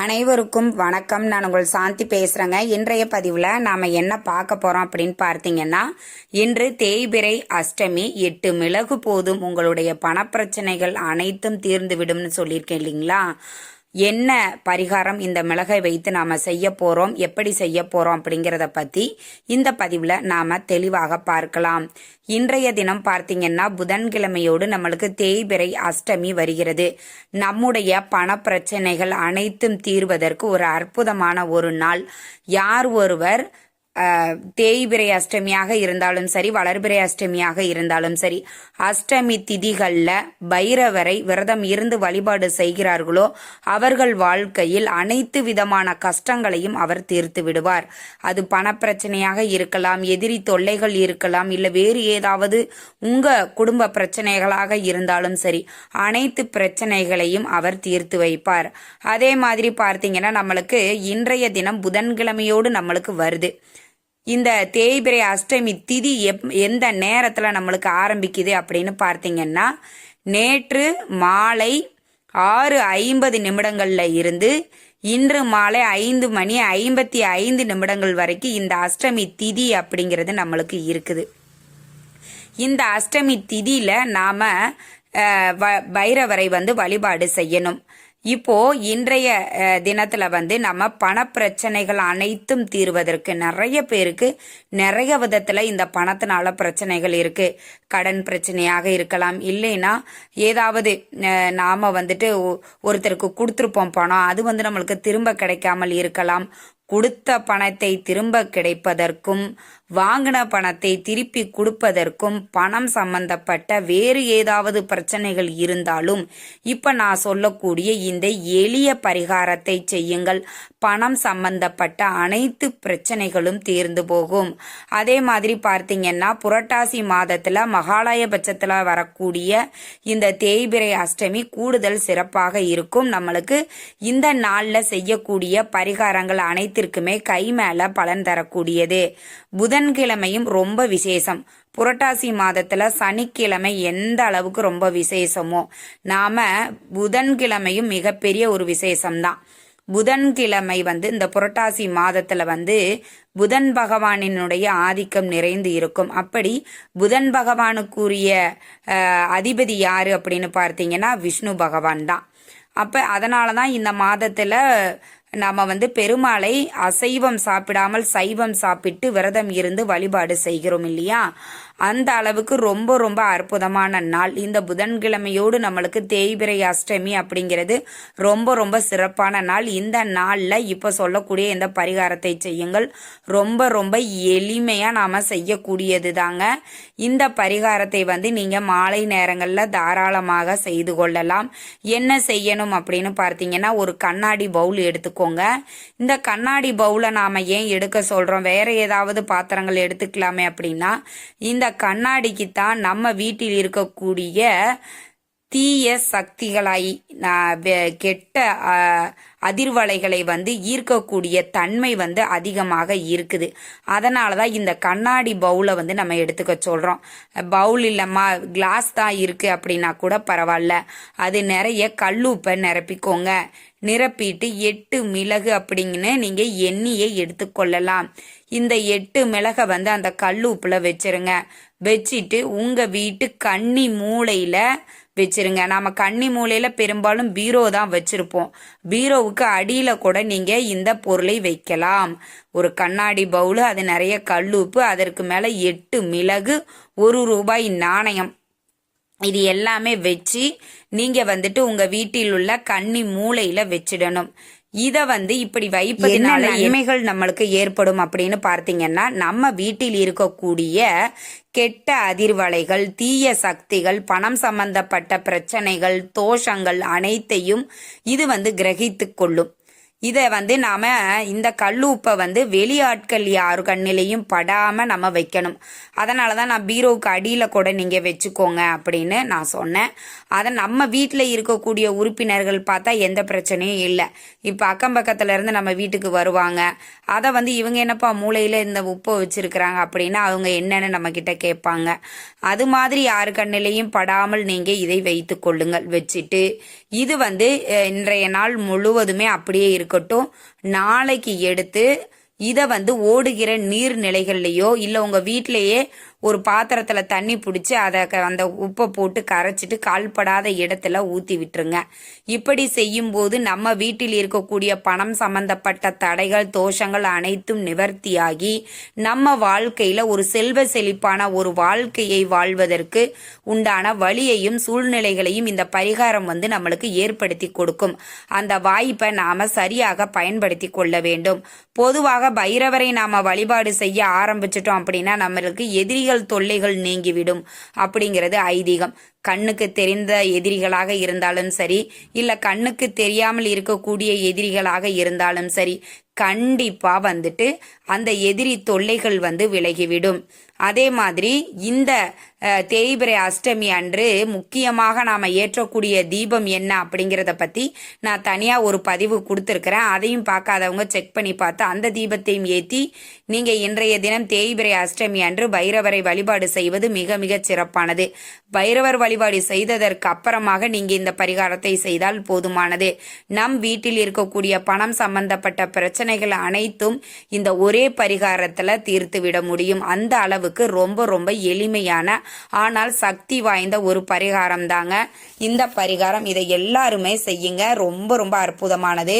அனைவருக்கும் வணக்கம். நான் உங்கள் சாந்தி பேசுகிறேங்க இன்றைய பதிவில் நாம் என்ன பார்க்க போகிறோம் அப்படின்னு பார்த்தீங்கன்னா இன்று தேய்பிரை அஷ்டமி எட்டு மிளகு போதும். உங்களுடைய பணப்பிரச்சனைகள் அனைத்தும் தீர்ந்து விடும்னு சொல்லியிருக்கேன் இல்லைங்களா? என்ன பரிகாரம் இந்த மிளகை வைத்து நாம செய்ய போறோம் எப்படி செய்ய போறோம் அப்படிங்கிறத பத்தி இந்த பதிவுல நாம தெளிவாக பார்க்கலாம். இன்றைய தினம் பார்த்தீங்கன்னா புதன்கிழமையோடு நம்மளுக்கு தேய்பிறை அஷ்டமி வருகிறது. நம்முடைய பண பிரச்சனைகள் அனைத்தும் தீர்வதற்கு ஒரு அற்புதமான ஒரு நாள். யார் ஒருவர் தேய்பிரை அஷ்டமியாக இருந்தாலும் சரி வளர்பிரை அஷ்டமியாக இருந்தாலும் சரி அஷ்டமி திதிகளில் பைரவரை விரதம் இருந்து வழிபாடு செய்கிறார்களோ அவர்கள் வாழ்க்கையில் அனைத்து விதமான கஷ்டங்களையும் அவர் தீர்த்து விடுவார். அது பணப்பிரச்சனையாக இருக்கலாம் எதிரி தொல்லைகள் இருக்கலாம் இல்லை வேறு ஏதாவது உங்கள் குடும்ப பிரச்சனைகளாக இருந்தாலும் சரி அனைத்து பிரச்சனைகளையும் அவர் தீர்த்து வைப்பார். அதே மாதிரி பார்த்தீங்கன்னா நம்மளுக்கு இன்றைய தினம் புதன்கிழமையோடு நம்மளுக்கு வருது. இந்த தேய்பிரை அஷ்டமி திதி எப் எந்த நேரத்தில் நம்மளுக்கு ஆரம்பிக்குது அப்படின்னு பார்த்தீங்கன்னா நேற்று மாலை ஆறு ஐம்பது நிமிடங்களில் இருந்து இன்று மாலை ஐந்து மணி ஐம்பத்தி ஐந்து நிமிடங்கள் வரைக்கும் இந்த அஷ்டமி திதி அப்படிங்கிறது நம்மளுக்கு இருக்குது. இந்த அஷ்டமி திதியில் நாம் வ- பைரவரை வந்து வழிபாடு செய்யணும். இப்போ இன்றைய தினத்துல வந்து நம்ம பண பிரச்சனைகள் அனைத்தும் தீர்வதற்கு நிறைய பேருக்கு நிறைய விதத்துல இந்த பணத்தினால பிரச்சனைகள் இருக்கு. கடன் பிரச்சனையாக இருக்கலாம். இல்லைன்னா ஏதாவது நாம வந்துட்டு ஒருத்தருக்கு கொடுத்துருப்போம் பணம். அது வந்து நம்மளுக்கு திரும்ப கிடைக்காமல் இருக்கலாம். கொடுத்த பணத்தை திரும்ப கிடைப்பதற்கும் வாங்கின பணத்தை திருப்பி கொடுப்பதற்கும் பணம் சம்பந்தப்பட்ட வேறு ஏதாவது பிரச்சனைகள் இருந்தாலும் இப்ப நான் சொல்லக்கூடிய இந்த எளிய பரிகாரத்தை செய்யுங்கள். பணம் சம்பந்தப்பட்ட அனைத்து பிரச்சனைகளும் தீர்ந்து போகும். அதே மாதிரி பார்த்தீங்கன்னா புரட்டாசி மாதத்துல மகாலய பட்சத்துல வரக்கூடிய இந்த தேய்பிரை அஷ்டமி கூடுதல் சிறப்பாக இருக்கும். நம்மளுக்கு இந்த நாள்ல செய்யக்கூடிய பரிகாரங்கள் அனைத்திற்குமே கை மேல பலன் தரக்கூடியது. புதன்கிழமையும் ரொம்ப விசேஷம். புரட்டாசி மாதத்துல சனிக்கிழமை எந்த அளவுக்கு ரொம்ப விசேஷமோ நாம புதன்கிழமையும் மிகப்பெரிய ஒரு விசேஷம்தான். புதன்கிழமை வந்து இந்த புரட்டாசி மாதத்துல வந்து புதன் பகவானினுடைய ஆதிக்கம் நிறைந்து இருக்கும். அப்படி புதன் பகவானுக்குரிய அதிபதி யாரு அப்படின்னு பார்த்தீங்கன்னா விஷ்ணு பகவான் தான் அப்ப அதனால தான் இந்த மாதத்துல நாம வந்து பெருமாளை அசைவம் சாப்பிடாமல் சைவம் சாப்பிட்டு விரதம் இருந்து வழிபாடு செய்கிறோம் இல்லையா? அந்த அளவுக்கு ரொம்ப ரொம்ப அற்புதமான நாள். இந்த புதன்கிழமையோடு நம்மளுக்கு தேய்பிரை அஷ்டமி அப்படிங்கிறது ரொம்ப ரொம்ப சிறப்பான நாள். இந்த நாளில் இப்போ சொல்லக்கூடிய இந்த பரிகாரத்தை செய்யுங்கள். ரொம்ப ரொம்ப எளிமையாக நாம் செய்யக்கூடியது தாங்க இந்த பரிகாரத்தை வந்து நீங்கள் மாலை நேரங்களில் தாராளமாக செய்து கொள்ளலாம். என்ன செய்யணும் அப்படின்னு பார்த்தீங்கன்னா ஒரு கண்ணாடி பவுல் எடுத்துக்கோங்க. இந்த கண்ணாடி பவுலை நாம் ஏன் எடுக்க சொல்கிறோம் வேற ஏதாவது பாத்திரங்கள் எடுத்துக்கலாமே அப்படின்னா இந்த கண்ணாடிக்கு தான் நம்ம வீட்டில் இருக்கக்கூடிய தீய சக்திகளாய் கெட்ட அதிர்வலைகளை வந்து ஈர்க்கக்கூடிய தன்மை வந்து அதிகமாக இருக்குது. அதனால தான் இந்த கண்ணாடி பவுலை வந்து நம்ம எடுத்துக்க சொல்கிறோம் பவுல் இல்லைம்மா கிளாஸ் தான் இருக்குது அப்படின்னா கூட பரவாயில்ல. அது நிறைய கல்லூப்பை நிரப்பிக்கோங்க. நிரப்பிட்டு எட்டு மிளகு அப்படிங்கன்னு நீங்கள் எண்ணியை எடுத்துக்கொள்ளலாம். இந்த எட்டு மிளகை வந்து அந்த கல்லுப்புல வச்சிருங்க. வச்சிட்டு உங்கள் வீட்டு கன்னி மூளையில் வச்சிருங்க. நாம் கன்னி மூலையில் பெரும்பாலும் பீரோ தான் வச்சுருப்போம். பீரோவுக்கு அடியில் கூட நீங்கள் இந்த பொருளை வைக்கலாம். ஒரு கண்ணாடி பவுலு அது நிறைய கல்லுப்பு அதற்கு மேலே எட்டு மிளகு ஒரு ரூபாய் நாணயம். இது எல்லாமே வச்சு நீங்கள் வந்துட்டு உங்கள் வீட்டில் உள்ள கன்னி மூளையில் வச்சிடணும். இத வந்து இப்படி வைப்பதனால நன்மைகள் நம்மளுக்கு ஏற்படும் அப்படின்னு பார்த்தீங்கன்னா நம்ம வீட்டில் இருக்கக்கூடிய கெட்ட அதிர்வலைகள் தீய சக்திகள் பணம் சம்பந்தப்பட்ட பிரச்சனைகள் தோஷங்கள் அனைத்தையும் இது வந்து கிரகித்துக் கொள்ளும். இதை வந்து நாம இந்த கல்லுப்பை வந்து வெளியாட்கள் யாரு கண்ணிலையும் படாமல் நம்ம வைக்கணும். அதனால தான் நான் பீரோவுக்கு அடியில் கூட நீங்கள் வச்சுக்கோங்க அப்படின்னு நான் சொன்னேன். அதை நம்ம வீட்டில் இருக்கக்கூடிய உறுப்பினர்கள் பார்த்தா எந்த பிரச்சனையும் இல்லை. இப்போ அக்கம் பக்கத்துலேருந்து நம்ம வீட்டுக்கு வருவாங்க. அதை வந்து இவங்க என்னப்பா மூளையில் இந்த உப்பை வச்சுருக்கிறாங்க அப்படின்னா அவங்க என்னென்னு நம்மக்கிட்ட கேட்பாங்க. அது மாதிரி யாரு கண்ணிலையும் படாமல் நீங்கள் இதை வைத்து கொள்ளுங்கள். வச்சுட்டு இது வந்து இன்றைய நாள் முழுவதுமே அப்படியே இருக்கட்டும் நாளைக்கு எடுத்து இதை வந்து ஓடுகிற நீர்நிலைகள்லையோ இல்லை உங்கள் வீட்டிலேயே ஒரு பாத்திரத்தில் தண்ணி பிடிச்சி அதை க- அந்த உப்பை போட்டு கரைச்சிட்டு கால்படாத இடத்துல ஊற்றி விட்டுருங்க. இப்படி செய்யும்போது நம்ம வீட்டில் இருக்கக்கூடிய பணம் சம்பந்தப்பட்ட தடைகள் தோஷங்கள் அனைத்தும் நிவர்த்தியாகி நம்ம வாழ்க்கையில் ஒரு செல்வ செழிப்பான ஒரு வாழ்க்கையை வாழ்வதற்கு உண்டான வழியையும் சூழ்நிலைகளையும் இந்த பரிகாரம் வந்து நம்மளுக்கு ஏற்படுத்தி கொடுக்கும். அந்த வாய்ப்பை நாம் சரியாக பயன்படுத்தி கொள்ள வேண்டும். பொதுவாக பைரவரை நாம் வழிபாடு செய்ய ஆரம்பிச்சிட்டோம் அப்படின்னா நம்மளுக்கு எதிரிகள் தொல்லைகள் நீங்கிவிடும் அப்படிங்கிறது ஐதீகம். கண்ணுக்கு தெரிந்த எதிரிகளாக இருந்தாலும் சரி இல்ல கண்ணுக்கு தெரியாமல் இருக்கக்கூடிய எதிரிகளாக இருந்தாலும் சரி கண்டிப்பா வந்துட்டு அந்த எதிரி தொல்லைகள் வந்து விலகிவிடும். அதே மாதிரி இந்த தேய்பிரை அஷ்டமி அன்று முக்கியமாக நாம ஏற்றக்கூடிய தீபம் என்ன அப்படிங்கிறத பத்தி நான் தனியா ஒரு பதிவு கொடுத்துருக்கிறேன். அதையும் பார்க்காதவங்க செக் பண்ணி பார்த்து அந்த தீபத்தையும் ஏற்றி நீங்க இன்றைய தினம் தேய்பிரை அஷ்டமி அன்று பைரவரை வழிபாடு செய்வது மிக மிக சிறப்பானது. பைரவர் வழி வழிபாடு செய்ததற்கு அப்புறமாக நீங்க இந்த பரிகாரத்தை செய்தால் போதுமானது. நம் வீட்டில் இருக்கக்கூடிய பணம் சம்பந்தப்பட்ட பிரச்சனைகள் அனைத்தும் இந்த ஒரே பரிகாரத்துல தீர்த்து விட முடியும். அந்த அளவுக்கு ரொம்ப ரொம்ப எளிமையான ஆனால் சக்தி வாய்ந்த ஒரு பரிகாரம் தாங்க. இந்த பரிகாரம் இதை எல்லாருமே செய்யுங்க. ரொம்ப ரொம்ப அற்புதமானது.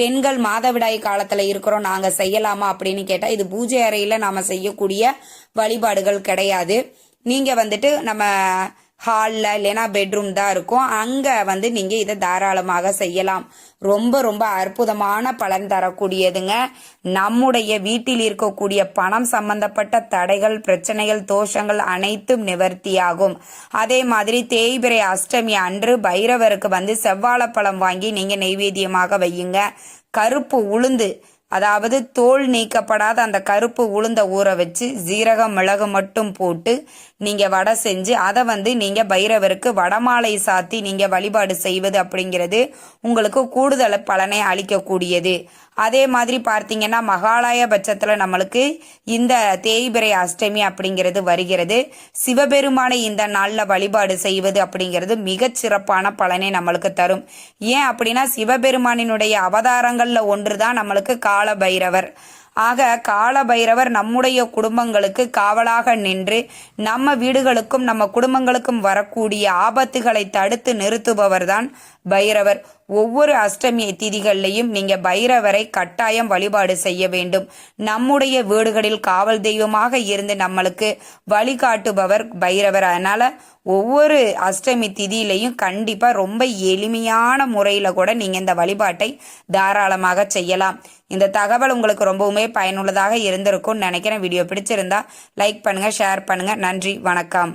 பெண்கள் மாதவிடாய் காலத்துல இருக்கிறோம் நாங்க செய்யலாமா அப்படின்னு கேட்டா இது பூஜை அறையில நாம செய்யக்கூடிய வழிபாடுகள் கிடையாது. நீங்க வந்துட்டு நம்ம ஹாலில் இல்லைன்னா பெட்ரூம் தான் இருக்கும். அங்கே வந்து நீங்கள் இதை தாராளமாக செய்யலாம். ரொம்ப ரொம்ப அற்புதமான பலன் தரக்கூடியதுங்க. நம்முடைய வீட்டில் இருக்கக்கூடிய பணம் சம்பந்தப்பட்ட தடைகள் பிரச்சனைகள் தோஷங்கள் அனைத்தும் நிவர்த்தியாகும். அதே மாதிரி தேய்பிரை அஷ்டமி அன்று பைரவருக்கு வந்து செவ்வாழைப்பழம் வாங்கி நீங்கள் நெய்வேத்தியமாக வையுங்க. கருப்பு உளுந்து அதாவது தோல் நீக்கப்படாத அந்த கருப்பு உளுந்த ஊற வச்சு ஜீரகம் மிளகு மட்டும் போட்டு நீங்கள் வடை செஞ்சு அதை வந்து நீங்கள் பைரவருக்கு வடமாலை சாத்தி நீங்கள் வழிபாடு செய்வது அப்படிங்கிறது உங்களுக்கு கூடுதல் பலனை அளிக்கக்கூடியது. அதே மாதிரி பார்த்தீங்கன்னா மகாலய பட்சத்தில் நம்மளுக்கு இந்த தேய்பிரை அஷ்டமி அப்படிங்கிறது வருகிறது. சிவபெருமானை இந்த நாளில் வழிபாடு செய்வது அப்படிங்கிறது மிகச் சிறப்பான பலனை நம்மளுக்கு தரும். ஏன் அப்படின்னா சிவபெருமானினுடைய அவதாரங்களில் ஒன்று தான் நம்மளுக்கு கால பைரவர் ஆக கால பைரவர் நம்முடைய குடும்பங்களுக்கு காவலாக நின்று நம்ம வீடுகளுக்கும் நம்ம குடும்பங்களுக்கும் வரக்கூடிய ஆபத்துகளை தடுத்து நிறுத்துபவர்தான் பைரவர். ஒவ்வொரு அஷ்டமி திதிகள்லையும் நீங்க பைரவரை கட்டாயம் வழிபாடு செய்ய வேண்டும். நம்முடைய வீடுகளில் காவல் தெய்வமாக இருந்து நம்மளுக்கு வழிகாட்டுபவர் பைரவர். அதனால ஒவ்வொரு அஷ்டமி திதியிலையும் கண்டிப்பாக ரொம்ப எளிமையான முறையில் கூட நீங்கள் இந்த வழிபாட்டை தாராளமாக செய்யலாம். இந்த தகவல் உங்களுக்கு ரொம்பவுமே பயனுள்ளதாக இருந்திருக்கும்னு நினைக்கிறேன். வீடியோ பிடிச்சிருந்தா லைக் பண்ணுங்கள் ஷேர் பண்ணுங்கள் நன்றி வணக்கம்.